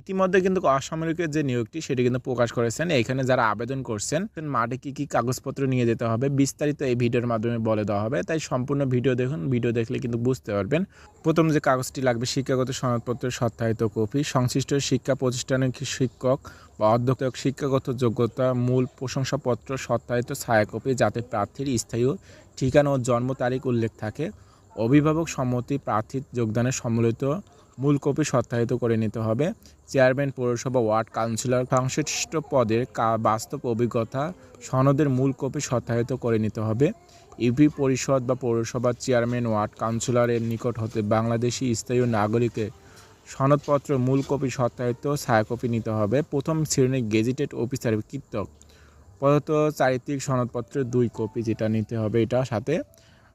ইতিমধ্যে কিন্তু অসামরিকের যে নিয়োগটি, সেটি কিন্তু প্রকাশ করেছেন। এখানে যারা আবেদন করছেন মাঠে কি কি কাগজপত্র নিয়ে যেতে হবে, বিস্তারিত এই ভিডিওর মাধ্যমে বলে দেওয়া হবে। তাই সম্পূর্ণ ভিডিও দেখুন, ভিডিও দেখলে কিন্তু বুঝতে পারবেন। প্রথম যে কাগজটি লাগবে, শিক্ষাগত সনদপত্রের সত্যায়িত কপি, সংশ্লিষ্ট শিক্ষা প্রতিষ্ঠানের শিক্ষক বা অধ্যক্ষ, শিক্ষাগত যোগ্যতা, মূল প্রশংসাপত্র, সত্যায়িত ছায়াকপি যাতে প্রার্থীর স্থায়ী ঠিকানা ও জন্ম তারিখ উল্লেখ থাকে। অভিভাবক সম্মতি, প্রার্থীর যোগদানের সম্মিলিত মূল কপি সত্যায়িত করে নিতে হবে। চেয়ারম্যান পৌরসভা ওয়ার্ড কাউন্সিলর সংশ্লিষ্ট পদের বাস্তব অভিজ্ঞতা সনদের মূল কপি সত্যায়িত করে নিতে হবে। ইউপি পরিষদ বা পৌরসভার চেয়ারম্যান ওয়ার্ড কাউন্সিলরের নিকট হতে বাংলাদেশি স্থায়ী নাগরিকের সনদপত্র মূল কপি সত্যায়িত ছায়াকপি নিতে হবে। প্রথম শ্রেণির গেজেটেড অফিসার কীর্তক প্রদত্ত চারিত্রিক সনদপত্রের দুই কপি যেটা নিতে হবে এটা সাথে।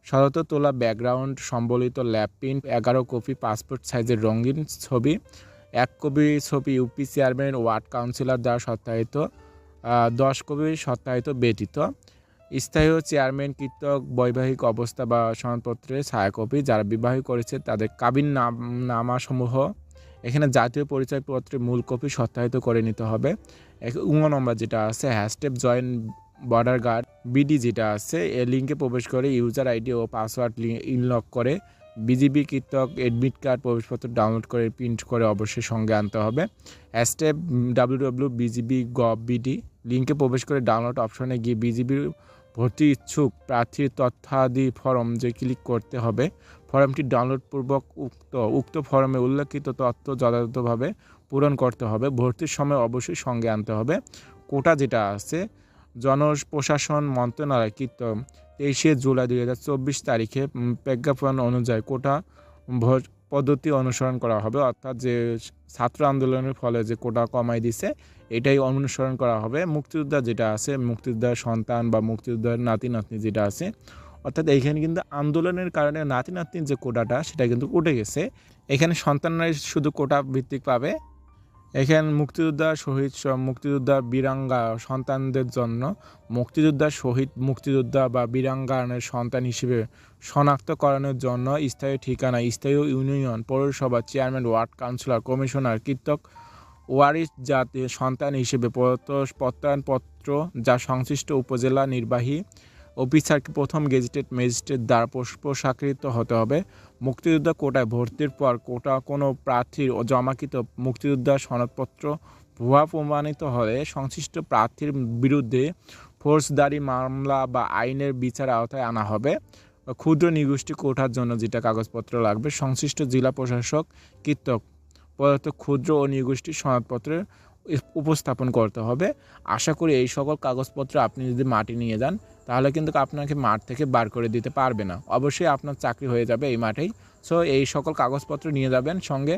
সাধারণত তোলা ব্যাকগ্রাউন্ড সম্বলিত ল্যাব প্রিন্ট, এগারো কপি পাসপোর্ট সাইজের রঙিন ছবি, এক কপি ছবি ইউপি চেয়ারম্যান, ওয়ার্ড কাউন্সিলর দ্বারা সত্যায়িত দশ কপি সত্যায়িত ব্যতীত, স্থায়ী চেয়ারম্যান কৃতক বৈবাহিক অবস্থা বা সনদপত্রে ছায়াকপি যারা বিবাহ করেছে তাদের কাবিন নাম, নামাসমূহ, এখানে জাতীয় পরিচয়পত্রের মূল কপি সত্যায়িত করে নিতে হবে। উঙ্গ নম্বর যেটা আছে, hashtag joint border guard BD যেটা আছে এ লিঙ্কে প্রবেশ করে ইউজার আইডি ও পাসওয়ার্ড ইনলক করে বিজিবি কীর্তক এডমিট কার্ড প্রবেশপত্র ডাউনলোড করে প্রিন্ট করে অবশ্যই সঙ্গে আনতে হবে। Hashtag W W BGB gov BD লিঙ্কে প্রবেশ করে ডাউনলোড অপশনে গিয়ে বিজিবির ভর্তি ইচ্ছুক প্রার্থীর তথ্যাদি ফর্ম যে ক্লিক করতে হবে ফর্মটি ডাউনলোড পূর্বক উক্ত উক্ত ফর্মে উল্লেখিত তথ্য যথাযথভাবে পূরণ করতে হবে। ভর্তির সময় অবশ্যই সঙ্গে আনতে হবে। কোটা যেটা আছে জনপ্রশাসন মন্ত্রণালয় কৃত তেইশে জুলাই দুই হাজার চব্বিশ তারিখে প্রজ্ঞাপন অনুযায়ী কোটা পদ্ধতি অনুসরণ করা হবে। অর্থাৎ যে ছাত্র আন্দোলনের ফলে যে কোটা কমাই দিছে, এটাই অনুসরণ করা হবে। মুক্তিযোদ্ধা যেটা আছে, মুক্তিযোদ্ধার সন্তান বা মুক্তিযোদ্ধার নাতি নাতনি যেটা আছে, অর্থাৎ এইখানে কিন্তু আন্দোলনের কারণে নাতি নাতনির যে কোটাটা, সেটা কিন্তু উঠে গেছে। এখানে সন্তানরাই শুধু কোটা ভিত্তিক পাবে এখানে মুক্তিযোদ্ধা শহীদ মুক্তিযোদ্ধা বীরাঙ্গা সন্তানদের জন্য মুক্তিযোদ্ধা শহীদ মুক্তিযোদ্ধা বা বীরাঙ্গানের সন্তান হিসেবে শনাক্তকরণের জন্য স্থায়ী ঠিকানা, স্থায়ী ইউনিয়ন পৌরসভা, চেয়ারম্যান, ওয়ার্ড কাউন্সিলর, কমিশনার, কৃতক ওয়ারিস জাতীয় সন্তান হিসেবে প্রত- প্রত্যয়নপত্র যা সংশ্লিষ্ট উপজেলা নির্বাহী অফিসারকে প্রথম গেজেটেড ম্যাজিস্ট্রেট দ্বারা প্রসাকৃত হতে হবে। মুক্তিযোদ্ধা কোটায় ভর্তির পর কোটা কোনো প্রার্থীর জমাকৃত মুক্তিযোদ্ধা সনদপত্র ভুয়া প্রমাণিত হলে সংশ্লিষ্ট প্রার্থীর বিরুদ্ধে ফোর্সদারি মামলা বা আইনের বিচার আওতায় আনা হবে। ক্ষুদ্র নিগোষ্ঠী কোটার জন্য যেটা কাগজপত্র লাগবে, সংশ্লিষ্ট জেলা প্রশাসক কীর্তক প্রদত্ত ক্ষুদ্র ও নিগোষ্ঠী সনদপত্রে উপস্থাপন করতে হবে। আশা করি এই সকল কাগজপত্র আপনি যদি মাটি নিয়ে যান, তাহলে কিন্তু আপনাকে মাঠ থেকে বার করে দিতে পারবে না। অবশ্যই আপনার চাকরি হয়ে যাবে এই মাঠেই। সো এই সকল কাগজপত্র নিয়ে যাবেন সঙ্গে।